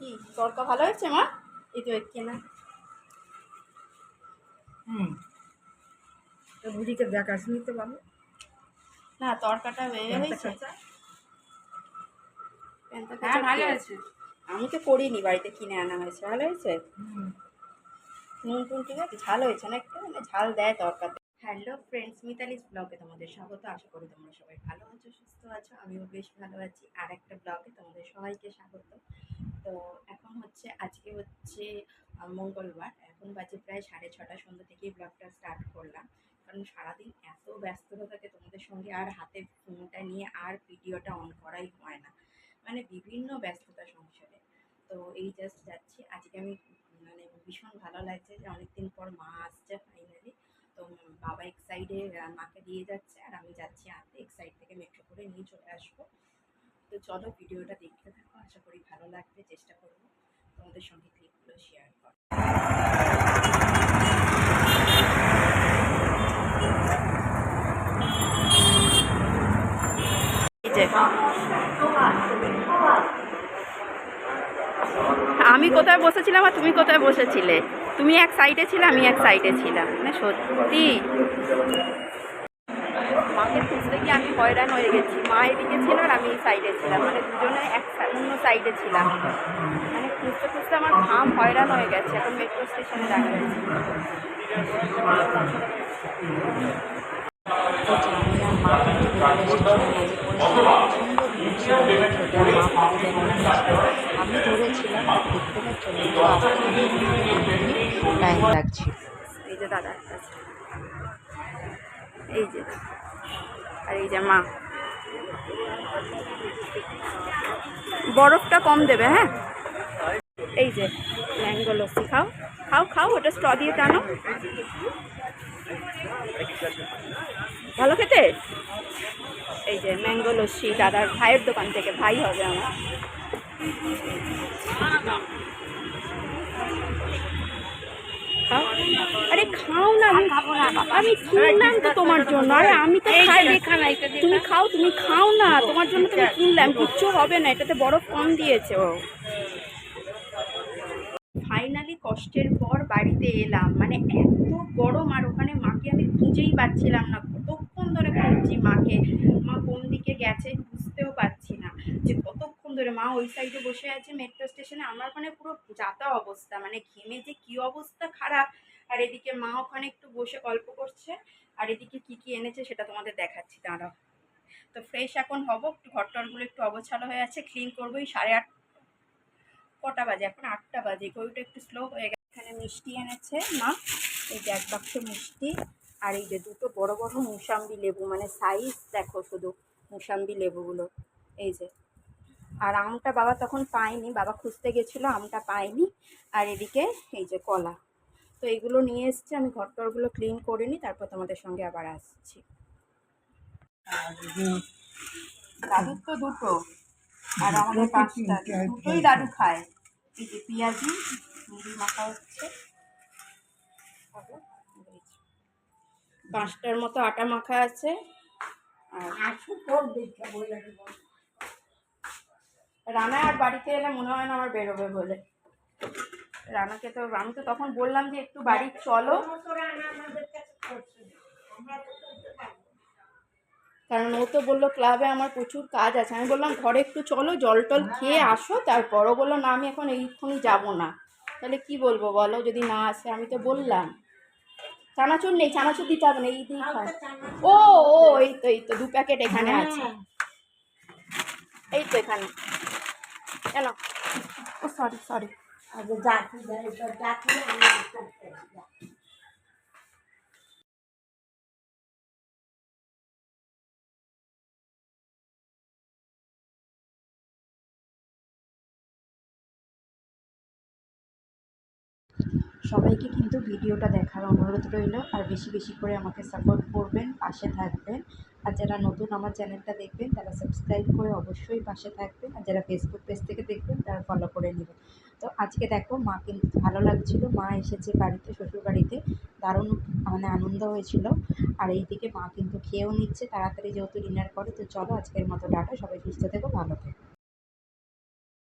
কি? তরকা ভালো হয়েছে মা? এই তো কেনা হুম। তো বুড়িকে দেখাস নিতে পারব না তরকাটা বেড়ে হয়েছে হ্যাঁ ভালো আছে আমি তো করিনি বাড়িতে কিনে আনা হয়েছে। ভালো হয়েছে? নুন টুন ঠিক আছে? ঝাল হয়েছে না একটু? মানে ঝাল দেয় তরকাতে হ্যালো ফ্রেন্ডস মিতালিস ব্লগে তোমাদের স্বাগত। আশা করি তোমরা সবাই ভালো আছো সুস্থ আছো। আমিও বেশ ভালো আছি। আর একটা ব্লগে তোমাদের সবাইকে স্বাগত। তো এখন হচ্ছে, আজকে হচ্ছে মঙ্গলবার। এখন বাজে প্রায় সাড়ে ছটা সন্ধ্যা থেকেই ব্লগটা স্টার্ট করলাম। কারণ সারাদিন এত ব্যস্ততা থাকে তোমাদের সঙ্গে, আর হাতে ফোনটা নিয়ে আর ভিডিওটা অন করাই হয় না। মানে বিভিন্ন ব্যস্ততা সংসারে। তো এই জাস্ট যাচ্ছি। আজকে আমি মানে ভীষণ ভালো লাগছে যে অনেকদিন পর মা আসছে ফাইনালি তো বাবা এক সাইডে মাকে দিয়ে যাচ্ছে, আর আমি যাচ্ছি আনতে এক সাইড থেকে মেট্রো করে নিয়ে চলে আসব। তো চলো ভিডিওটা দেখতে থাকো, আশা করি ভালো লাগবে, চেষ্টা করব তোমাদের সঙ্গে ক্লিপগুলো শেয়ার কর আমি কোথায় বসেছিলাম আর তুমি কোথায় বসেছিলে? তুমি এক সাইডে ছিলে, আমি এক সাইডে ছিলাম। মানে সত্যি। মাকে খুঁজতে গিয়ে আমি হয়রান হয়ে গেছি। মা এদিকে ছিল আর আমি এই সাইডে ছিলাম। মানে দুজনে এক অন্য সাইডে ছিলাম। মানে খুঁজতে খুঁজতে আমার ঘাম হয়রান হয়ে গেছে। এখন মেট্রো স্টেশনে দাঁড়িয়ে আছি। আমি ধরেছিলাম দেখতে পাচ্ছি টাইম লাগছিল এই যে দাদার কাছে এই যে আর এই যে মা। বরফটা কম দেবে হ্যাঁ? এই যে ম্যাঙ্গো লস্যি, খাও খাও খাও, ওটা স্ট্র দিয়ে টানো। ভালো খেতে? এই যে ম্যাঙ্গো লস্যি, দাদার ভাইয়ের দোকান থেকে ভাই হবে আমার। খাও? আরে খাও না আমি আমি কিনলাম তো তোমার জন্য। আরে আমি তো খাই তুমি খাও তুমি খাও না। তোমার জন্য তুমি কিনলাম কিচ্ছু হবে না। এটাতে বরফ কম দিয়েছে ও। ফাইনালি কষ্টের পর বাড়িতে এলাম। মানে এত গরম আর ওখানে মাকে আমি খুঁজেই পাচ্ছিলাম না। কতক্ষণ ধরে খুঁজছি মাকে। মা কোন দিকে গেছে বুঝতেও পারছি না। যে ধরে মা, ওই সাইডে বসে আছে মেট্রো স্টেশনে আমার ওখানে পুরো যাতা অবস্থা মানে ঘেমে যে কী অবস্থা খারাপ। আর এদিকে মা ওখানে একটু বসে গল্প করছে, আর এদিকে কী কী এনেছে সেটা তোমাদের দেখাচ্ছি, দাঁড়াও। তো ফ্রেশ এখন হব, একটু ঘর টরগুলো একটু অবছালো হয়ে আছে ক্লিন করব এই সাড়ে আট কটা বাজে? এখন আটটা বাজে, গরুটা একটু স্লো হয়ে গেছে। এখানে মিষ্টি এনেছে মা, এই যে এক বাক্স মিষ্টি, আর এই যে দুটো বড় বড় মুসাম্বি লেবু মানে সাইজ দেখো শুধু, মুসাম্বি লেবুগুলো, এই যে। আর আমটা বাবা তখন পায়নি বাবা খুঁজতে গেছিল আমটা পায়নি। আর এদিকে এই যে কলা। তো এইগুলো নিয়ে এসছে আমি ঘর টরগুলো ক্লিন করে নিই তারপর তোমাদের সঙ্গে আবার আসছি। দাদুর তো দুটো আর আমাদের পাঁচটা দুটোই দাদু খায়। এই যে পেঁয়াজি মুড়ি মাখা হচ্ছে। পাঁচটার মতো আটা মাখা আছে। আর রানা আর বাড়িতে এলে মনে হয় না আমার বেরোবে বলে। রানাকে তো আমি তো তখন বললাম যে একটু বাড়ি চলো। কারণ ও তো বলল ক্লাবে আমার প্রচুর কাজ আছে। আমি বললাম ঘরে একটু চলো জল টল খেয়ে আসো তারপরও বলল না আমি এখন এইক্ষুনি যাব না। তাহলে কি বলব বলো যদি না আসে আমি তো বললাম। চানাচুর নেই চানাচুর দিতে হবে না এই খাও ও ও এই তো এই তো দু প্যাকেট এখানে আছে। এই তো এখানে। কেন ও সরি সরি সবাইকে কিন্তু ভিডিওটা দেখার অনুরোধ রইল। আর বেশি বেশি করে আমাকে সাপোর্ট করবেন, পাশে থাকবেন। আর যারা নতুন আমার চ্যানেলটা দেখবেন, তারা সাবস্ক্রাইব করে অবশ্যই পাশে থাকবেন। আর যারা ফেসবুক পেজ থেকে দেখবেন, তারা ফলো করে নেবেন। তো আজকে দেখো, মা কিন্তু ভালো লাগছিল। মা এসেছে বাড়িতে শ্বশুর বাড়িতে দারুণ মানে আনন্দ হয়েছিল। আর এইদিকে মা কিন্তু খেয়েও নিচ্ছে। তাড়াতাড়ি যেহেতু ডিনার করে, তো চলো আজকের মতো ডাটা সবাই সুস্থ থেকো, ভালো থেকো।